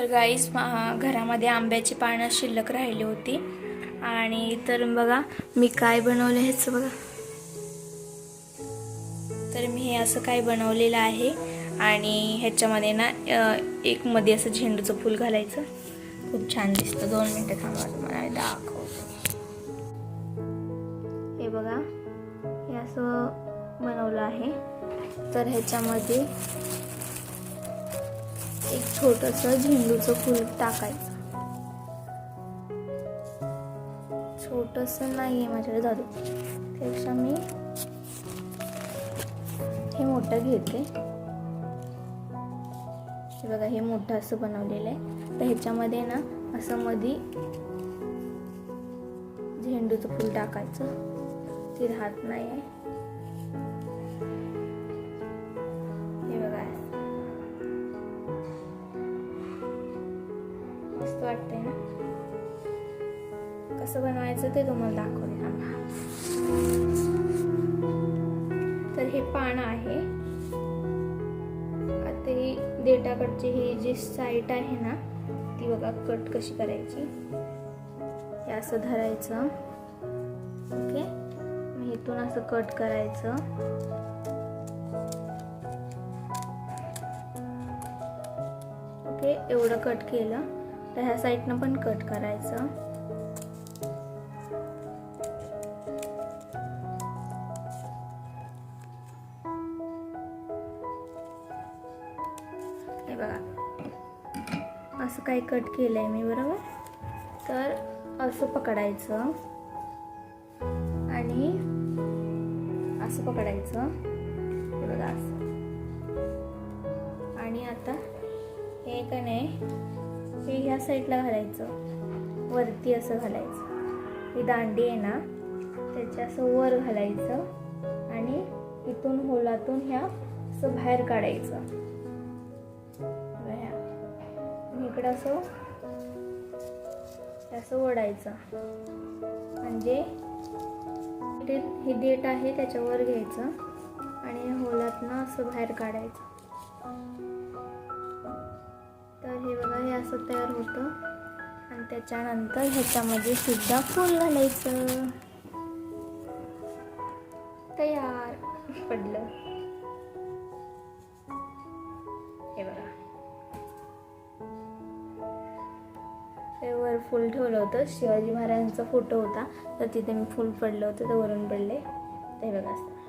तर गाईस घरामध्ये आंब्याची पानं शिल्लक राहिली होती. आणि तर बघा मी काय बनवलं हेच बघा तर मी हे असं काय बनवलेलं आहे. आणि ह्याच्यामध्ये ना एक मध्ये असं झेंडूचं फूल घालायचं. खूप छान दिसतं. दोन मिनटं थांबा तुम्हाला दाखव हे बघा हे असं बनवलं आहे. तर ह्याच्यामध्ये एक छोटंसं झेंडूचं फूल टाकायचं. छोटंसं नाही आहे माझ्याकडे जादू त्यापेक्षा मी हे मोठं घेते. हे बघा हे मोठं असं बनवलेलं आहे. तर ह्याच्यामध्ये ना असं मधी झेंडूचं फूल टाकायचं. ते राहत नाही आहे मस्त वाटतंय ना? कसं बनवायचं ते तुम्हाला दाखवते. तर हे पानं आहे. आता ही देठाकडची ही जी साईट आहे ना ती बघा कट कशी करायची. हे असं धरायचं. ओके? मग इथून असं कट करायचं. ओके? एवढं कट केलं. तर ह्या साईडनं पण कट करायचं. हे बघा. असं काही कट केलंय मी बरोबर? तर असं पकडायचं. आणि असं पकडायचं. हे बघा असं. आणि आता हे का नाही हे ह्या साईडला घालायचं. वरती असं घालायचं. ही दांडी आहे ना त्याच्या असं वर घालायचं आणि इथून होलातून ह्या असं बाहेर काढायचं. इकडं असं हे असं ओढायचं. म्हणजे हे डेट आहे त्याच्यावर घ्यायचं आणि होलातनं असं बाहेर काढायचं. असं तयार होतं. आणि त्याच्यानंतर ह्याच्यामध्ये सुद्धा फूल घालायचं. तयार. पडलं. हे बघा. ते वर फुल ठेवलं होतं. शिवाजी महाराजांचा फोटो होता. तर तिथे मी फुल पडलं होतं तर वरून पडले. ते बघा असं.